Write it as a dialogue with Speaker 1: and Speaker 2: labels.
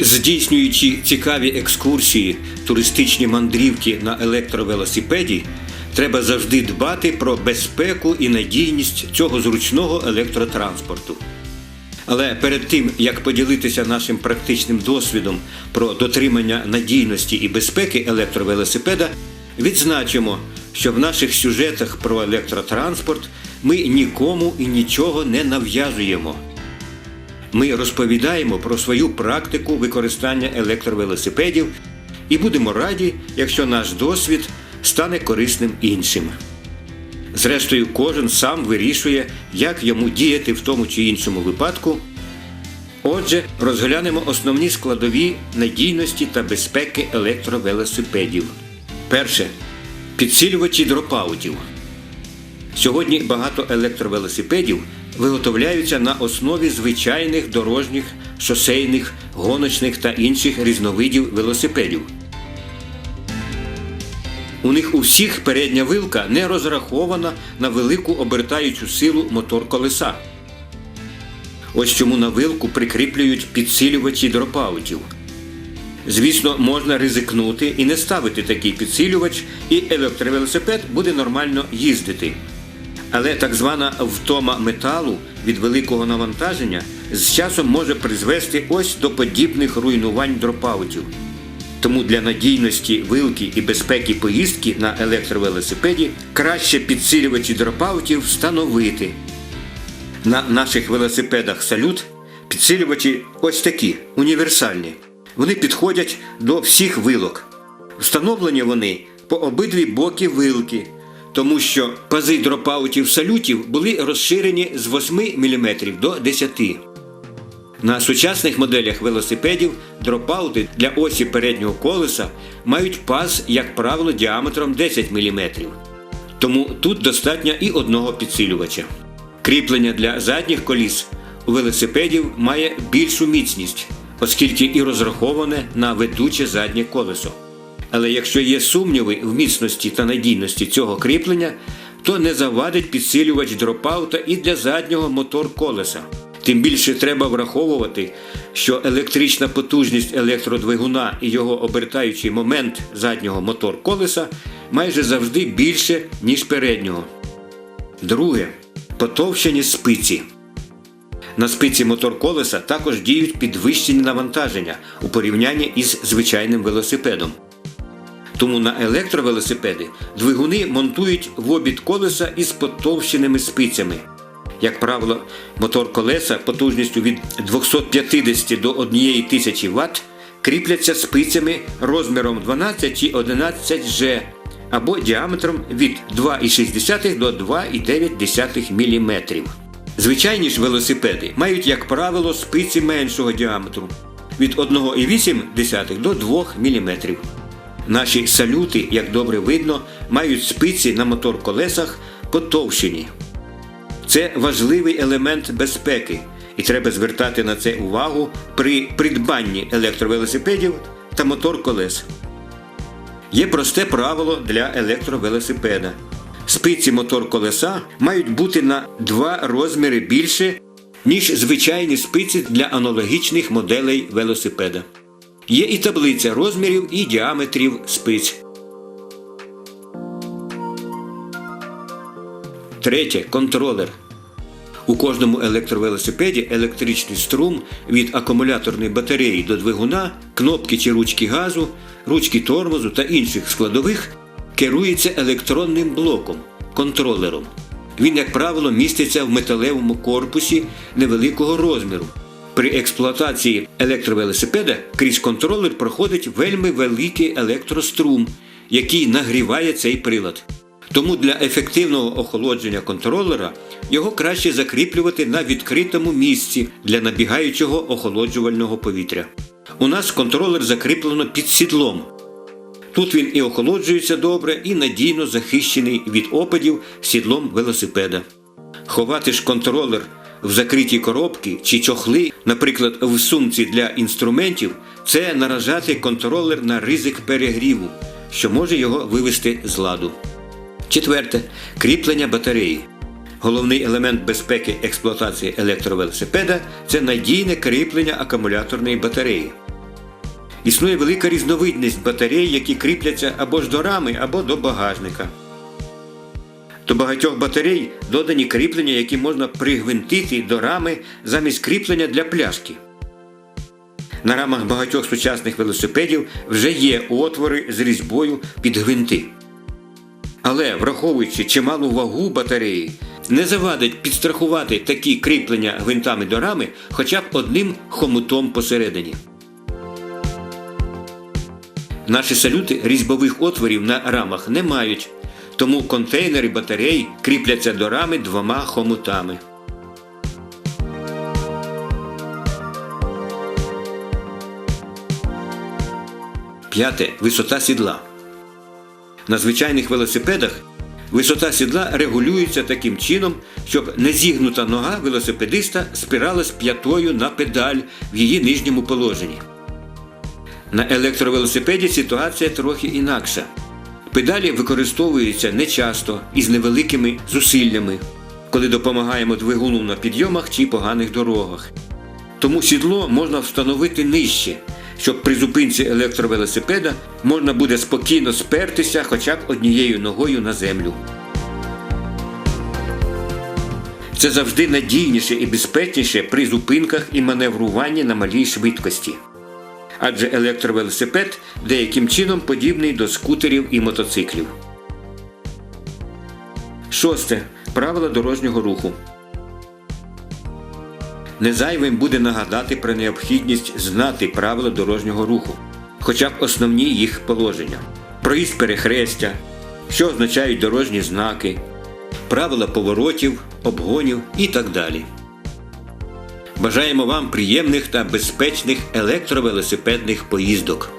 Speaker 1: Здійснюючи цікаві екскурсії, туристичні мандрівки на електровелосипеді, треба завжди дбати про безпеку і надійність цього зручного електротранспорту. Але перед тим, як поділитися нашим практичним досвідом про дотримання надійності і безпеки електровелосипеда, відзначимо, що в наших сюжетах про електротранспорт ми нікому і нічого не нав'язуємо. Ми розповідаємо про свою практику використання електровелосипедів і будемо раді, якщо наш досвід стане корисним іншим. Зрештою, кожен сам вирішує, як йому діяти в тому чи іншому випадку. Отже, розглянемо основні складові надійності та безпеки електровелосипедів. Перше підсилювачі дропаутів. Сьогодні багато електровелосипедів виготовляються на основі звичайних дорожніх, шосейних, гоночних та інших різновидів велосипедів. У них у всіх передня вилка не розрахована на велику обертаючу силу мотор колеса. Ось чому на вилку прикріплюють підсилювачі дропаутів. Звісно, можна ризикнути і не ставити такий підсилювач, і електровелосипед буде нормально їздити. Але так звана втома металу від великого навантаження з часом може призвести ось до подібних руйнувань дропаутів. Тому для надійності вилки і безпеки поїздки на електровелосипеді краще підсилювачі дропаутів встановити. На наших велосипедах салют підсилювачі ось такі універсальні. Вони підходять до всіх вилок. Встановлені вони по обидві боки вилки, тому що пази дропаутів салютів були розширені з 8 мм до 10 на сучасних моделях велосипедів дропаути для осі переднього колеса мають паз, як правило, діаметром 10 мм. Тому тут достатньо і одного підсилювача. Кріплення для задніх коліс у велосипедів має більшу міцність, оскільки і розраховане на ведуче заднє колесо. Але якщо є сумніви в міцності та надійності цього кріплення, то не завадить підсилювач дропаута і для заднього мотор колеса. Тим більше треба враховувати, що електрична потужність електродвигуна і його обертаючий момент заднього мотор колеса майже завжди більше, ніж переднього. Друге потовщені спиці. На спиці мотор колеса також діють підвищені навантаження у порівнянні із звичайним велосипедом. Тому на електровелосипеди двигуни монтують в обід колеса із потовщеними спицями. Як правило, мотор колеса потужністю від 250 до 1000 Вт кріпляться спицями розміром 12 чи 11 G або діаметром від 2,6 до 2,9 мм. Звичайні ж велосипеди мають, як правило, спиці меншого діаметру від 1,8 до 2 мм. Наші салюти, як добре видно, мають спиці на мотор колесах потовщені. Це важливий елемент безпеки, і треба звертати на це увагу при придбанні електровелосипедів та мотор колес. Є просте правило для електровелосипеда. Спиці мотор колеса мають бути на два розміри більше, ніж звичайні спиці для аналогічних моделей велосипеда. Є і таблиця розмірів і діаметрів спиць. Третє контролер. У кожному електровелосипеді електричний струм від акумуляторної батареї до двигуна, кнопки чи ручки газу, ручки тормозу та інших складових керується електронним блоком контролером. Він, як правило, міститься в металевому корпусі невеликого розміру. При експлуатації електровелосипеда крізь контролер проходить вельми великий електрострум, який нагріває цей прилад. Тому для ефективного охолодження контролера його краще закріплювати на відкритому місці для набігаючого охолоджувального повітря. У нас контролер закріплено під сідлом. Тут він і охолоджується добре, і надійно захищений від опадів сідлом велосипеда. Ховати ж контролер в закритій коробки чи чохли, наприклад, в сумці для інструментів, це наражати контролер на ризик перегріву, що може його вивести з ладу. Четверте кріплення батареї. Головний елемент безпеки експлуатації електровелосипеда це надійне кріплення акумуляторної батареї. Існує велика різновидність батарей, які кріпляться або ж до рами, або до багажника. До багатьох батарей додані кріплення, які можна пригвинтити до рами замість кріплення для пляшки. На рамах багатьох сучасних велосипедів вже є отвори з різьбою під гвинти. Але, враховуючи чималу вагу батареї, не завадить підстрахувати такі кріплення гвинтами до рами хоча б одним хомутом посередині. Наші салюти різьбових отворів на рамах не мають, тому контейнери батарей кріпляться до рами двома хомутами. П'яте. Висота сідла. На звичайних велосипедах висота сідла регулюється таким чином, щоб незігнута нога велосипедиста спиралась п'ятою на педаль в її нижньому положенні. На електровелосипеді ситуація трохи інакша. Педалі використовуються нечасто і з невеликими зусиллями, коли допомагаємо двигуну на підйомах чи поганих дорогах. Тому сідло можна встановити нижче, щоб при зупинці електровелосипеда можна буде спокійно спертися хоча б однією ногою на землю. Це завжди надійніше і безпечніше при зупинках і маневруванні на малій швидкості. Адже електровелосипед деяким чином подібний до скутерів і мотоциклів. Шосте. Правила дорожнього руху. Незайвим буде нагадати про необхідність знати правила дорожнього руху, хоча б основні їх положення, проїзд перехрестя, що означають дорожні знаки, правила поворотів, обгонів і так далі. Бажаємо вам приємних та безпечних електровелосипедних поїздок.